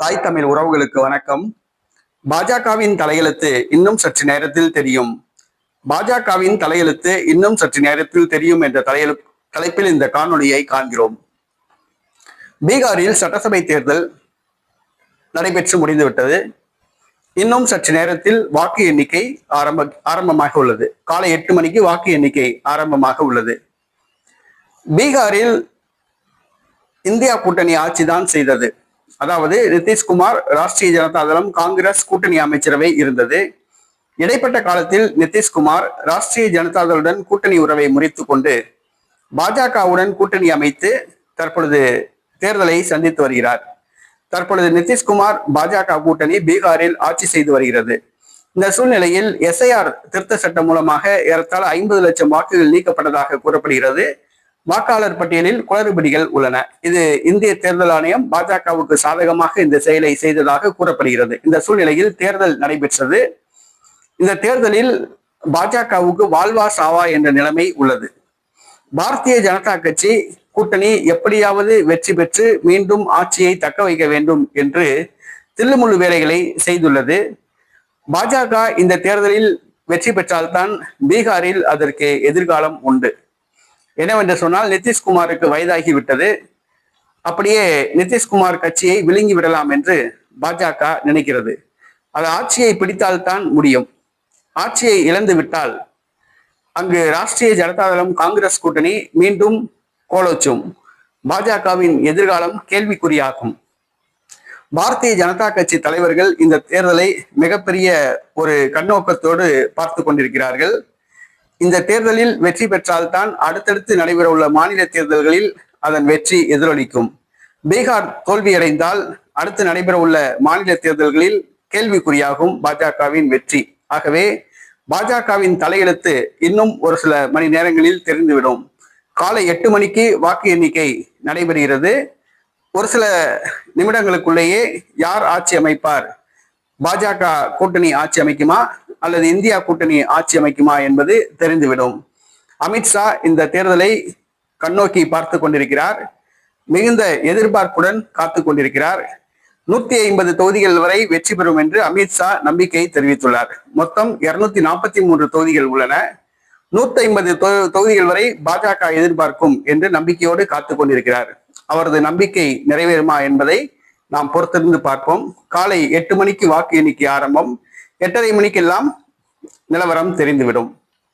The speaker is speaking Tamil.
தாய் தமிழ் உறவுகளுக்கு வணக்கம். பாஜகவின் தலையெழுத்து இன்னும் சற்று நேரத்தில் தெரியும். பாஜகவின் தலையெழுத்து இன்னும் சற்று நேரத்தில் தெரியும் என்ற தலையெழு தலைப்பில் இந்த காணொலியை காண்கிறோம். பீகாரில் சட்டசபை தேர்தல் நடைபெற்று முடிந்துவிட்டது. இன்னும் சற்று நேரத்தில் வாக்கு எண்ணிக்கை ஆரம்ப ஆரம்பமாக உள்ளது. காலை எட்டு மணிக்கு வாக்கு எண்ணிக்கை ஆரம்பமாக உள்ளது. பீகாரில் இந்தியா கூட்டணி ஆட்சிதான் செய்தது. அதாவது நிதிஷ்குமார் ராஷ்டிரிய ஜனதா தளம் காங்கிரஸ் கூட்டணி அமைச்சரவை இருந்தது. இடைப்பட்ட காலத்தில் நிதிஷ்குமார் ராஷ்டிரிய ஜனதா தளுடன் கூட்டணி உறவை முறித்து கொண்டு பாஜகவுடன் கூட்டணி அமைத்து தற்பொழுது தேர்தலை சந்தித்து வருகிறார். தற்பொழுது நிதிஷ்குமார் பாஜக கூட்டணி பீகாரில் ஆட்சி செய்து வருகிறது. இந்த சூழ்நிலையில் எஸ்ஐஆர் திருத்த சட்டம் மூலமாக ஏறத்தாழ ஐம்பது லட்சம் வாக்குகள் நீக்கப்பட்டதாக கூறப்படுகிறது. வாக்காளர் பட்டியலில் குளறுபடிகள் உள்ளன. இது இந்திய தேர்தல் ஆணையம் பாஜகவுக்கு சாதகமாக இந்த செயலை செய்ததாக கூறப்படுகிறது. இந்த சூழ்நிலையில் தேர்தல் நடைபெற்றது. இந்த தேர்தலில் பாஜகவுக்கு வாழ்வா சாவா என்ற நிலைமை உள்ளது. பாரதிய ஜனதா கட்சி கூட்டணி எப்படியாவது வெற்றி பெற்று மீண்டும் ஆட்சியை தக்க வைக்க வேண்டும் என்று தில்லுமுள்ளு வேலைகளை செய்துள்ளது. பாஜக இந்த தேர்தலில் வெற்றி பெற்றால்தான் பீகாரில் அதற்கு எதிர்காலம் உண்டு. என்னவென்று சொன்னால் நிதிஷ்குமாருக்கு வயதாகிவிட்டது. அப்படியே நிதிஷ்குமார் கட்சியை விழுங்கி விடலாம் என்று பாஜக நினைக்கிறது. அது ஆட்சியை பிடித்தால்தான் முடியும். ஆட்சியை இழந்து விட்டால் அங்கு ராஷ்டிரிய ஜனதாதளம் காங்கிரஸ் கூட்டணி மீண்டும் கோலோச்சும். பாஜகவின் எதிர்காலம் கேள்விக்குறியாகும். பாரதிய ஜனதா கட்சி தலைவர்கள் இந்த தேர்தலை மிகப்பெரிய ஒரு கண்ணோக்கத்தோடு பார்த்து கொண்டிருக்கிறார்கள். இந்த தேர்தலில் வெற்றி பெற்றால்தான் அடுத்தடுத்து நடைபெற உள்ள மாநில தேர்தல்களில் அதன் வெற்றி எதிரொலிக்கும். பீகார் தோல்வியடைந்தால் அடுத்து நடைபெற உள்ள மாநில தேர்தல்களில் கேள்விக்குறியாகும் பாஜகவின் வெற்றி. ஆகவே பாஜகவின் தலையெழுத்து இன்னும் ஒரு சில மணி நேரங்களில் தெரிந்துவிடும். காலை எட்டு மணிக்கு வாக்கு எண்ணிக்கை நடைபெறுகிறது. ஒரு சில நிமிடங்களுக்குள்ளேயே யார் ஆட்சி அமைப்பார்? பாஜக கூட்டணி ஆட்சி அமைக்குமா? அல்லது இந்தியா கூட்டணி ஆட்சி அமைக்குமா என்பது தெரிந்துவிடும். அமித்ஷா இந்த தேர்தலை கண்ணோக்கி பார்த்து கொண்டிருக்கிறார். மிகுந்த எதிர்பார்ப்புடன் காத்து கொண்டிருக்கிறார். நூத்தி ஐம்பது தொகுதிகள் வரை வெற்றி பெறும் என்று அமித்ஷா நம்பிக்கை தெரிவித்துள்ளார். மொத்தம் இருநூத்தி நாற்பத்தி மூன்று தொகுதிகள் உள்ளன. நூத்தி ஐம்பது தொகுதிகள் வரை பாஜக எதிர்பார்க்கும் என்று நம்பிக்கையோடு காத்து கொண்டிருக்கிறார். அவரது நம்பிக்கை நிறைவேறுமா என்பதை நாம் பொறுத்திருந்து பார்ப்போம். காலை எட்டு மணிக்கு வாக்கு எண்ணிக்கை ஆரம்பம். எட்டரை மணிக்கெல்லாம் நிலவரம் தெரிந்துவிடும்.